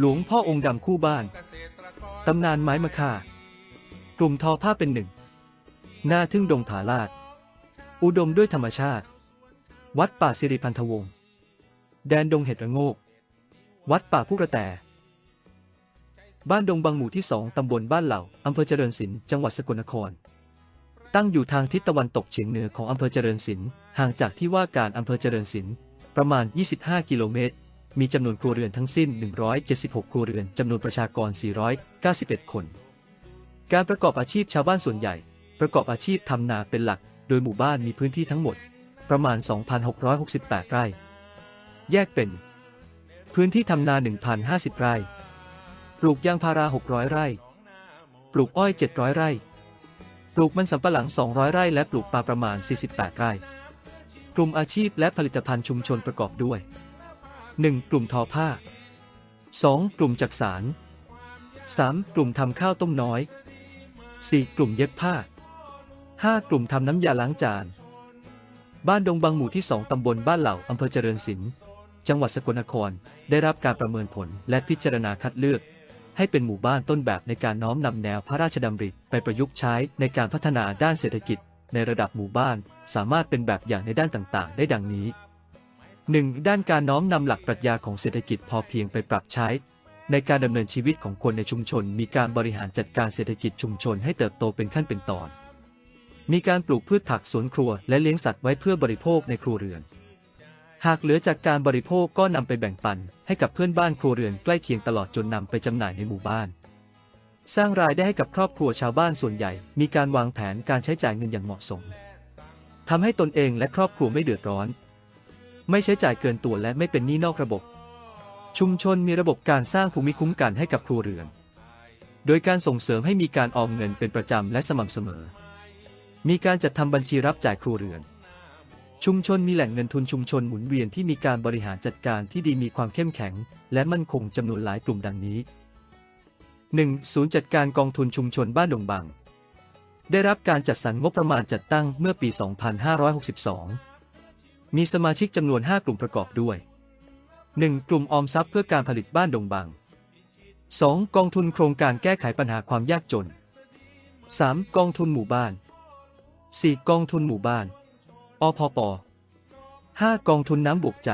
หลวงพ่อองค์ดำคู่บ้าน ตำนานไม้มะค่ากลุ่มทอผ้าเป็นหนึ่ง หน้าทึ่งดงผาลาด อุดมด้วยธรรมชาติ วัดป่าสิริพันธวงศ์แดนดงเห็ดระโงก วัดป่าผู้กระแต บ้านดงบางหมู่ที่สองตำบลบ้านเหล่าอำเภอเจริญศิลป์จังหวัดสกลนคร ตั้งอยู่ทางทิศตะวันตกเฉียงเหนือของอำเภอเจริญศิลป์ห่างจากที่ว่าการอำเภอเจริญศิลป์ประมาณ 25 กิโลเมตร มีจำนวนครัวเรือนทั้งสิ้น 176 ครัวเรือนจำนวนประชากร 491 คน การประกอบอาชีพชาวบ้านส่วนใหญ่ ประกอบอาชีพทำนาเป็นหลัก โดยหมู่บ้านมีพื้นที่ทั้งหมด ประมาณ 2,668 ไร่ แยกเป็น พื้นที่ทำนา 1,050 ไร่ ปลูกยางพารา 600 ไร่ ปลูกอ้อย 700 ไร่ ปลูกมันสำปะหลัง 200 ไร่ และปลูกปลาประมาณ 48 ไร่ กลุ่มอาชีพและผลิตภัณฑ์ชุมชนประกอบด้วย 1. กลุ่มทอผ้า 2. กลุ่มจักสาร 3. กลุ่มทำข้าวต้มน้อย 4. กลุ่มเย็บผ้า 5. กลุ่มทำน้ำยาล้างจาน บ้านดงบางหมู่ที่ 2 ตำบลบ้านเหล่าอำเภอเจริญศิลป์ จังหวัดสกลนคร ได้รับการประเมินผลและพิจารณาคัดเลือก ให้เป็นหมู่บ้านต้นแบบในการน้อมนำแนวพระราชดำริไปประยุกต์ใช้ในการพัฒนาด้านเศรษฐกิจ ในระดับหมู่บ้าน สามารถเป็นแบบอย่างในด้านต่างๆ ได้ดังนี้ 1. ด้านการน้อมนำหลักปรัชญาของเศรษฐกิจพอเพียงไปปรับใช้ ในการดำเนินชีวิตของคนในชุมชน มีการบริหารจัดการเศรษฐกิจชุมชนให้เติบโตเป็นขั้นเป็นตอน มีการปลูกพืชผักสวนครัว และเลี้ยงสัตว์ไว้เพื่อบริโภคในครัวเรือน หากเหลือจากการบริโภคก็นำไปแบ่งปัน ให้กับเพื่อนบ้านครัวเรือนใกล้เคียงตลอดจนนำไปจำหน่ายในหมู่บ้าน สร้างรายได้ให้กับครอบครัวชาวบ้านส่วนใหญ่ มีการวางแผนการใช้จ่ายเงินอย่างเหมาะสมทำให้ตนเองและครอบครัวไม่เดือดร้อน ไม่ใช้จ่ายเกินตัวและไม่เป็นหนี้นอกระบบ ชุมชนมีระบบการสร้างภูมิคุ้มกันให้กับครัวเรือน โดยการส่งเสริมให้มีการออมเงินเป็นประจำและสม่ำเสมอ มีการจัดทำบัญชีรับจ่ายครัวเรือน ชุมชนมีแหล่งเงินทุนชุมชนหมุนเวียนที่มีการบริหารจัดการที่ดีมีความเข้มแข็ง และมั่นคงจำนวนหลายกลุ่มดังนี้ 1. ศูนย์จัดการกองทุนชุมชนบ้านดงบัง ได้รับการจัดสรรงบประมาณจัดตั้งเมื่อปี 2562 มีสมาชิกจำนวน 5 กลุ่มประกอบด้วย 1. กลุ่มออมทรัพย์เพื่อการผลิตบ้านดงบัง 2. กองทุนโครงการแก้ไขปัญหาความยากจน 3. กองทุนหมู่บ้าน 4. กองทุนหมู่บ้าน อพป 5. กองทุนน้ำบวกใจ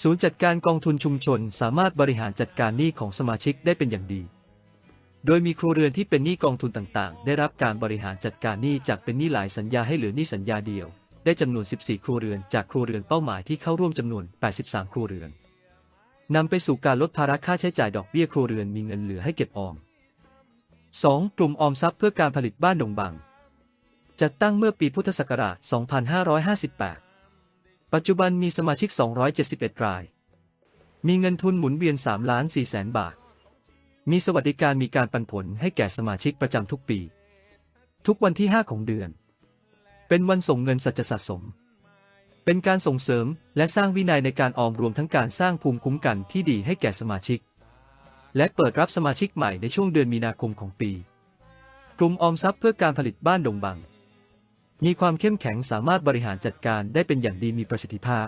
ศูนย์จัดการกองทุนชุมชนสามารถบริหารจัดการหนี้ของสมาชิกได้เป็นอย่างดี โดยมีครัวเรือนที่เป็นหนี้กองทุนต่างๆ ได้รับการบริหารจัดการหนี้จากเป็นหนี้หลายสัญญาให้เหลือหนี้สัญญาเดียว ได้จำนวน 14 ครัวเรือนจากครัวเรือนเป้าหมายที่เข้าร่วมจำนวน 83 ครัวเรือนนำไปสู่การลดภาระค่าใช้จ่ายดอกเบี้ยครัวเรือนมีเงินเหลือให้เก็บออม 2. กลุ่มออมทรัพย์เพื่อการผลิตบ้านดงบัง จัดตั้งเมื่อปีพุทธศักราช 2558 ปัจจุบันมีสมาชิก 271 ราย มีเงินทุนหมุนเวียน 3 ล้าน4แสนบาท มีสวัสดิการมีการปันผลให้แก่สมาชิกประจำทุกปี ทุกวันที่ 5 ของเดือน เป็นวันส่งเงินสัจสะสม เป็นการส่งเสริมและสร้างวินัยในการออมรวมทั้งการสร้างภูมิคุ้มกันที่ดีให้แก่สมาชิก และเปิดรับสมาชิกใหม่ในช่วงเดือนมีนาคมของปี กลุ่มออมทรัพย์เพื่อการผลิตบ้านดงบัง มีความเข้มแข็งสามารถบริหารจัดการได้เป็นอย่างดีมีประสิทธิภาพ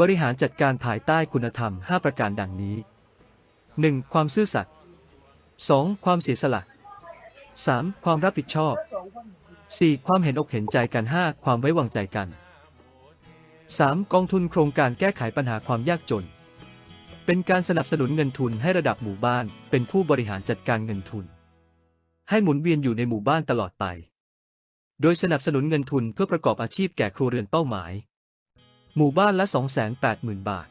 บริหารจัดการภายใต้คุณธรรม 5 ประการดังนี้ 1. ความซื่อสัตย์ 2. ความเสียสละ 3. ความรับผิดชอบ 4. ความเห็นอกเห็นใจกัน 5. ความไว้วางใจกัน 3. กองทุนโครงการแก้ไขปัญหาความยากจน เป็นการสนับสนุนเงินทุนให้ระดับหมู่บ้าน เป็นผู้บริหารจัดการเงินทุน ให้หมุนเวียนอยู่ในหมู่บ้านตลอดไป โดยสนับสนุนเงินทุนเพื่อประกอบอาชีพแก่ครัวเรือนเป้าหมาย หมู่บ้านละ 280,000 บาท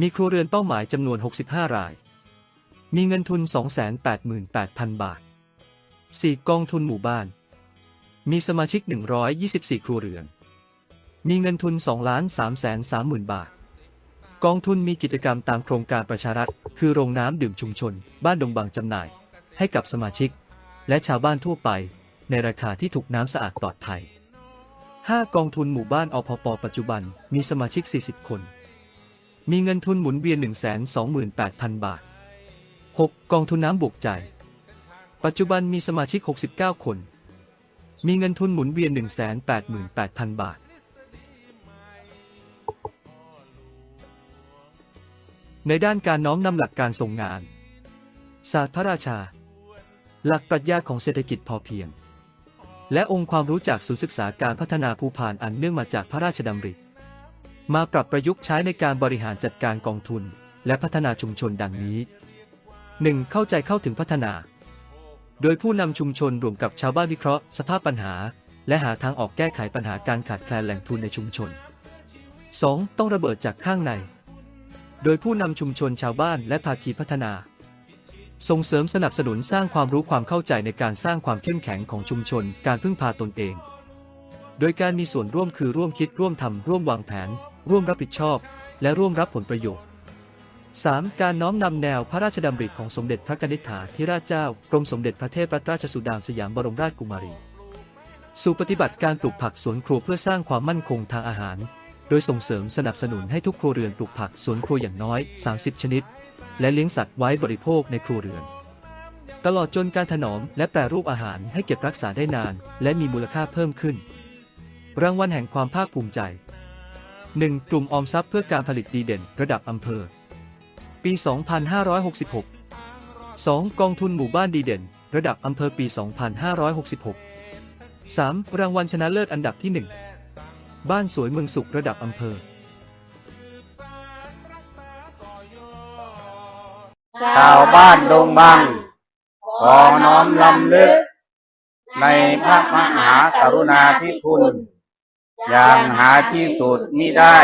มีครัวเรือนเป้าหมายจำนวน 65 ราย มีเงินทุน 288,000 บาท 4. กองทุนหมู่บ้าน มีสมาชิก 124 ครัวเรือน มีเงินทุน 2 ล้าน3แสน30,000บาท กองทุนมีกิจกรรมตามโครงการประชารัฐ คือโรงน้ำดื่มชุมชน บ้านดงบางจำหน่าย ให้กับสมาชิก และชาวบ้านทั่วไป ในราคาที่ถูกน้ำสะอาดปลอดภัย 5. กองทุนหมู่บ้านอพปปัจจุบันมีสมาชิก 40 คน มีเงินทุนหมุนเวียน 128,000 บาท 6. กองทุนน้ำบวกใจ ปัจจุบันมีสมาชิก 69 คน มีเงินทุนหมุนเวียน 188,000 บาท ในด้านการน้อมนำหลักการทรงงาน ศาสตร์พระราชา หลักปรัชญาของเศรษฐกิจพอเพียง และองค์ความรู้จากศูนย์ศึกษาการพัฒนาภูพานอันเนื่องมาจากพระราชดำริ มาปรับประยุกต์ใช้ในการบริหารจัดการกองทุน และพัฒนาชุมชนดังนี้ 1. เข้าใจเข้าถึงพัฒนา โดยผู้นำชุมชนรวมกับชาวบ้านวิเคราะห์สภาพปัญหา และหาทางออกแก้ไขปัญหาการขาดแคลนแหล่งทุนในชุมชน 2. ต้องระเบิดจากข้างใน โดยผู้นำชุมชนชาวบ้านและภาคีพัฒนา ส่งเสริมสนับสนุนสร้างความรู้ความเข้าใจในการสร้างความเข้มแข็งของชุมชน การพึ่งพาตนเอง โดยการมีส่วนร่วมคือร่วมคิดร่วมทำร่วมวางแผน ร่วมรับผิดชอบ และร่วมรับผลประโยชน์ 3. การน้อมนำแนวพระราชดำริของสมเด็จพระกนิษฐาธิราชเจ้ากรมสมเด็จพระเทพรัตนราชสุดาสยามบรมราชกุมารี สู่ปฏิบัติการปลูกผักสวนครัวเพื่อสร้างความมั่นคงทางอาหาร โดยส่งเสริมสนับสนุนให้ทุกครัวเรือนปลูกผักสวนครัวอย่างน้อย 30 ชนิด และเลี้ยงสัตว์ไว้บริโภคในครัวเรือน ตลอดจนการถนอมและแปรรูปอาหารให้เก็บรักษาได้นาน และมีมูลค่าเพิ่มขึ้น รางวัลแห่งความภาคภูมิใจ 1. กลุ่มออมทรัพย์เพื่อการผลิตดีเด่น ระดับอำเภอ ปี 2566 2. กองทุนหมู่บ้านดีเด่น ระดับอำเภอปี 2566 3. รางวัลชนะเลิศอันดับที่ 1 บ้านสวยเมืองสุขระดับอำเภอ ชาวบ้านดงบัง ขอน้อมลำลึก ในพระมหากรุณาธิคุณ อย่างหาที่สุดมิได้